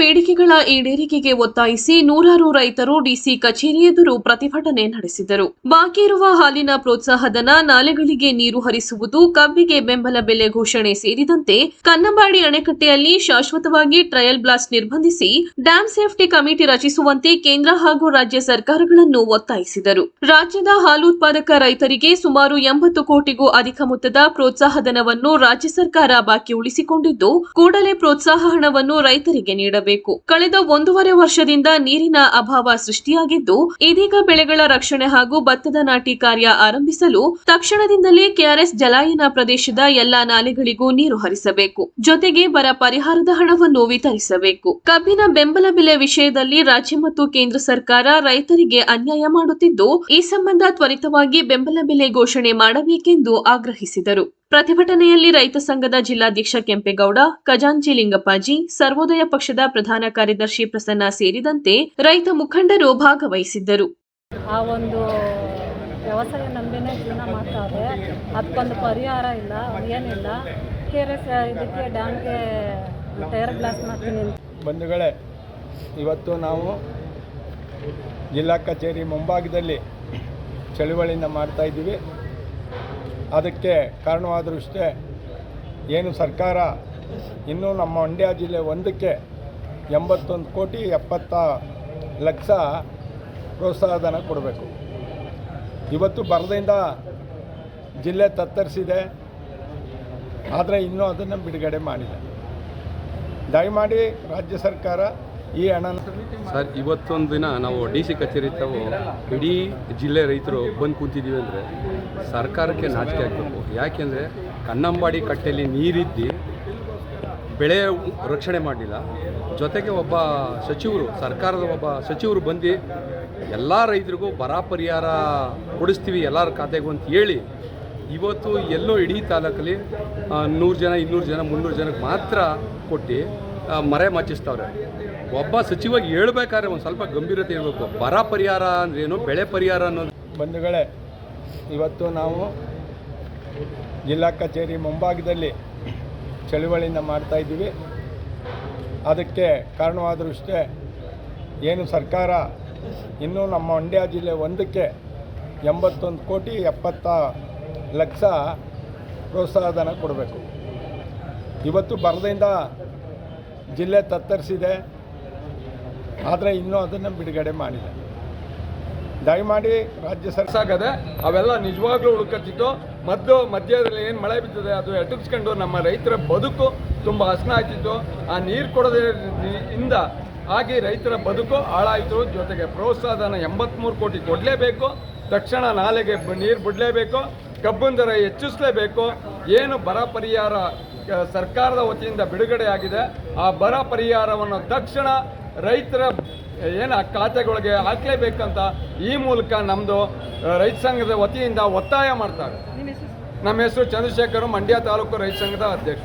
ಬೇಡಿಕೆಗಳ ಈಡೇರಿಕೆಗೆ ಒತ್ತಾಯಿಸಿ ನೂರಾರು ರೈತರು ಡಿಸಿ ಕಚೇರಿ ಎದುರು ಪ್ರತಿಭಟನೆ ನಡೆಸಿದರು. ಬಾಕಿ ಇರುವ ಹಾಲಿನ ಪ್ರೋತ್ಸಾಹಧನ ನಾಲೆಗಳಿಗೆ ನೀರು ಹರಿಸುವುದು, ಕಬ್ಬಿಗೆ ಬೆಂಬಲ ಬೆಲೆ ಘೋಷಣೆ ಸೇರಿದಂತೆ ಕನ್ನಂಬಾಡಿ ಅಣೆಕಟ್ಟೆಯಲ್ಲಿ ಶಾಶ್ವತವಾಗಿ ಟ್ರಯಲ್ ಬ್ಲಾಸ್ಟ್ ನಿರ್ಬಂಧಿಸಿ ಡ್ಯಾಂ ಸೇಫ್ಟಿ ಕಮಿಟಿ ರಚಿಸುವಂತೆ ಕೇಂದ್ರ ಹಾಗೂ ರಾಜ್ಯ ಸರ್ಕಾರಗಳನ್ನು ಒತ್ತಾಯಿಸಿದರು. ರಾಜ್ಯದ ಹಾಲು ಉತ್ಪಾದಕ ರೈತರಿಗೆ ಸುಮಾರು ಎಂಬತ್ತು ಕೋಟಿಗೂ ಅಧಿಕ ಮೊತ್ತದ ಪ್ರೋತ್ಸಾಹಧನವನ್ನು ರಾಜ್ಯ ಸರ್ಕಾರ ಬಾಕಿ ಉಳಿಸಿಕೊಂಡಿದ್ದು, ಕೂಡಲೇ ಪ್ರೋತ್ಸಾಹ ಹಣವನ್ನು ರೈತರಿಗೆ ನೀಡಬೇಕು. ಕಳೆದ ಒಂದೂವರೆ ವರ್ಷದಿಂದ ನೀರಿನ ಅಭಾವ ಸೃಷ್ಟಿಯಾಗಿದ್ದು, ಇದೀಗ ಬೆಳೆಗಳ ರಕ್ಷಣೆ ಹಾಗೂ ಭತ್ತದ ನಾಟಿ ಕಾರ್ಯ ಆರಂಭಿಸಲು ತಕ್ಷಣದಿಂದಲೇ ಕೆಆರ್ಎಸ್ ಜಲಾಯನ ಪ್ರದೇಶದ ಎಲ್ಲಾ ನಾಲೆಗಳಿಗೂ ನೀರು ಹರಿಸಬೇಕು. ಜೊತೆಗೆ ಬರ ಪರಿಹಾರದ ಹಣವನ್ನು ವಿತರಿಸಬೇಕು. ಕಬ್ಬಿನ ಬೆಂಬಲ ಬೆಲೆ ವಿಷಯದಲ್ಲಿ ರಾಜ್ಯ ಮತ್ತು ಕೇಂದ್ರ ಸರ್ಕಾರ ರೈತರಿಗೆ ಅನ್ಯಾಯ ಮಾಡುತ್ತಿದ್ದು, ಈ ಸಂಬಂಧ ತ್ವರಿತವಾಗಿ ಬೆಂಬಲ ಬೆಲೆ ಘೋಷಣೆ ಮಾಡಬೇಕೆಂದು ಆಗ್ರಹಿಸಿದರು. ಪ್ರತಿಭಟನೆಯಲ್ಲಿ ರೈತ ಸಂಘದ ಜಿಲ್ಲಾಧ್ಯಕ್ಷ ಕೆಂಪೇಗೌಡ ಖಜಾಂಚಿ ಲಿಂಗಪ್ಪಾಜಿ ಸರ್ವೋದಯ ಪಕ್ಷದ ಪ್ರಧಾನ ಕಾರ್ಯದರ್ಶಿ ಪ್ರಸನ್ನ ಸೇರಿದಂತೆ ರೈತ ಮುಖಂಡರು ಭಾಗವಹಿಸಿದ್ದರು. ಆ ಒಂದು ವ್ಯವಸಾಯ ನಂಬಿನೇ ಜೀವನ ಮಾಡ್ತಾವೆ ಅದಕ್ಕೊಂದು ಪರಿಹಾರ ಇಲ್ಲ ಏನಿಲ್ಲ. ಕೆ ಆರ್ ಎಸ್ ಇದಕ್ಕೆ ಡ್ಯಾಮ್ಗೆ ಟೈರ್ ಗ್ಲಾಸ್ ಮಾಡ್ತೀನಿ ಬಂಧುಗಳೇ ಇವತ್ತು ನಾವು ಜಿಲ್ಲಾ ಕಚೇರಿ ಮುಂಭಾಗದಲ್ಲಿ ಚಳುವಳಿನ ಮಾಡ್ತಾ ಇದ್ದೀವಿ. ಅದಕ್ಕೆ ಕಾರಣವಾದರೂ ಇಷ್ಟೇ ಏನು ಸರ್ಕಾರ ಇನ್ನೂ ನಮ್ಮ ಮಂಡ್ಯ ಜಿಲ್ಲೆ ಒಂದಕ್ಕೆ ಎಂಬತ್ತೊಂದು ಕೋಟಿ ಎಪ್ಪತ್ತ ಲಕ್ಷ ಪ್ರೋತ್ಸಾಹಧನ ಕೊಡಬೇಕು. ಇವತ್ತು ಬರದಿಂದ ಜಿಲ್ಲೆ ತತ್ತರಿಸಿದೆ, ಆದರೆ ಇನ್ನೂ ಅದನ್ನು ಬಿಡುಗಡೆ ಮಾಡಿದೆ ದಯಮಾಡಿ ರಾಜ್ಯ ಸರ್ಕಾರ ಈ ಹಣ ಸರ್, ಇವತ್ತೊಂದು ದಿನ ನಾವು ಡಿ ಸಿ ಕಚೇರಿ ತಾವು ಇಡೀ ಜಿಲ್ಲೆ ರೈತರು ಬಂದು ಕೂತಿದ್ದೀವಿ ಅಂದರೆ ಸರ್ಕಾರಕ್ಕೆ ನಾಚಿಕೆ ಆಗಬೇಕು. ಯಾಕೆಂದರೆ ಕನ್ನಂಬಾಡಿ ಕಟ್ಟೆಯಲ್ಲಿ ನೀರಿದ್ದು ಬೆಳೆ ರಕ್ಷಣೆ ಮಾಡಲಿಲ್ಲ. ಜೊತೆಗೆ ಒಬ್ಬ ಸಚಿವರು, ಸರ್ಕಾರದ ಒಬ್ಬ ಸಚಿವರು ಬಂದು ಎಲ್ಲ ರೈತರಿಗೂ ಬರ ಪರಿಹಾರ ಕೊಡಿಸ್ತೀವಿ ಎಲ್ಲರ ಖಾತೆಗೂ ಅಂತ ಹೇಳಿ ಇವತ್ತು ಎಲ್ಲೋ ಇಡೀ ತಾಲೂಕಲ್ಲಿ ನೂರು ಜನ, ಇನ್ನೂರು ಜನ, ಮುನ್ನೂರು ಜನಕ್ಕೆ ಮಾತ್ರ ಕೊಟ್ಟು ಮರೆ ಮಚ್ಚಿಸ್ತವ್ರೆ ಒಬ್ಬ ಸಚಿವ ಹೇಳ್ಬೇಕಾದ್ರೆ ಒಂದು ಸ್ವಲ್ಪ ಗಂಭೀರತೆ ಇರಬೇಕು. ಬರ ಪರಿಹಾರ ಅಂದ್ರೇನು ಬೆಳೆ ಪರಿಹಾರ ಅನ್ನೋದು. ಬಂಧುಗಳೇ, ಇವತ್ತು ನಾವು ಜಿಲ್ಲಾ ಕಚೇರಿ ಮುಂಭಾಗದಲ್ಲಿ ಚಳುವಳಿಯಿಂದ ಮಾಡ್ತಾ ಇದ್ದೀವಿ. ಅದಕ್ಕೆ ಕಾರಣವಾದರೂ ಇಷ್ಟೇ ಏನು ಸರ್ಕಾರ ಇನ್ನೂ ನಮ್ಮ ಮಂಡ್ಯ ಜಿಲ್ಲೆ ಒಂದಕ್ಕೆ ಎಂಬತ್ತೊಂದು ಕೋಟಿ ಎಪ್ಪತ್ತ ಲಕ್ಷ ಪ್ರೋತ್ಸಾಹಧನ ಕೊಡಬೇಕು. ಇವತ್ತು ಬರದಿಂದ ಜಿಲ್ಲೆ ತತ್ತರಿಸಿದೆ, ಆದರೆ ಇನ್ನೂ ಅದನ್ನು ಬಿಡುಗಡೆ ಮಾಡಿದೆ ದಯಮಾಡಿ ರಾಜ್ಯ ಸರ್ಸಾಗದೆ ಸಾಗದೆ ಅವೆಲ್ಲ ನಿಜವಾಗ್ಲೂ ಹುಡುಕತ್ತಿತ್ತು, ಮದ್ದು ಮಧ್ಯದಲ್ಲಿ ಏನು ಮಳೆ ಬಿದ್ದಿದೆ ಅದು ಎಟುಕ್ಸ್ಕೊಂಡು ನಮ್ಮ ರೈತರ ಬದುಕು ತುಂಬ ಹಸನ ಆಯ್ತಿತ್ತು ಆ ನೀರು ಕೊಡೋದ್ರಿಂದ ಆಗಿ ರೈತರ ಬದುಕು ಹಾಳಾಯಿತು. ಜೊತೆಗೆ ಪ್ರೋತ್ಸಾಹನ ಎಂಬತ್ತ್ಮೂರು ಕೋಟಿ ಕೊಡಲೇಬೇಕು. ತಕ್ಷಣ ನಾಲೆಗೆ ನೀರು ಬಿಡಲೇಬೇಕು. ಕಬ್ಬಿನ ದರ ಹೆಚ್ಚಿಸಲೇಬೇಕು. ಏನು ಬರ ಪರಿಹಾರ ಸರ್ಕಾರದ ವತಿಯಿಂದ ಬಿಡುಗಡೆಯಾಗಿದೆ. ಆ ಬರ ಪರಿಹಾರವನ್ನು ತಕ್ಷಣ ರೈತರ ಏನು ಖಾತೆಗಳಿಗೆ ಹಾಕಲೇಬೇಕಂತ ಈ ಮೂಲಕ ನಮ್ಮದು ರೈತ ಸಂಘದ ವತಿಯಿಂದ ಒತ್ತಾಯ ಮಾಡ್ತಾರೆ. ನಮ್ಮ ಹೆಸರು? ಚಂದ್ರಶೇಖರ್ ಮಂಡ್ಯ ತಾಲೂಕು ರೈತ ಸಂಘದ ಅಧ್ಯಕ್ಷ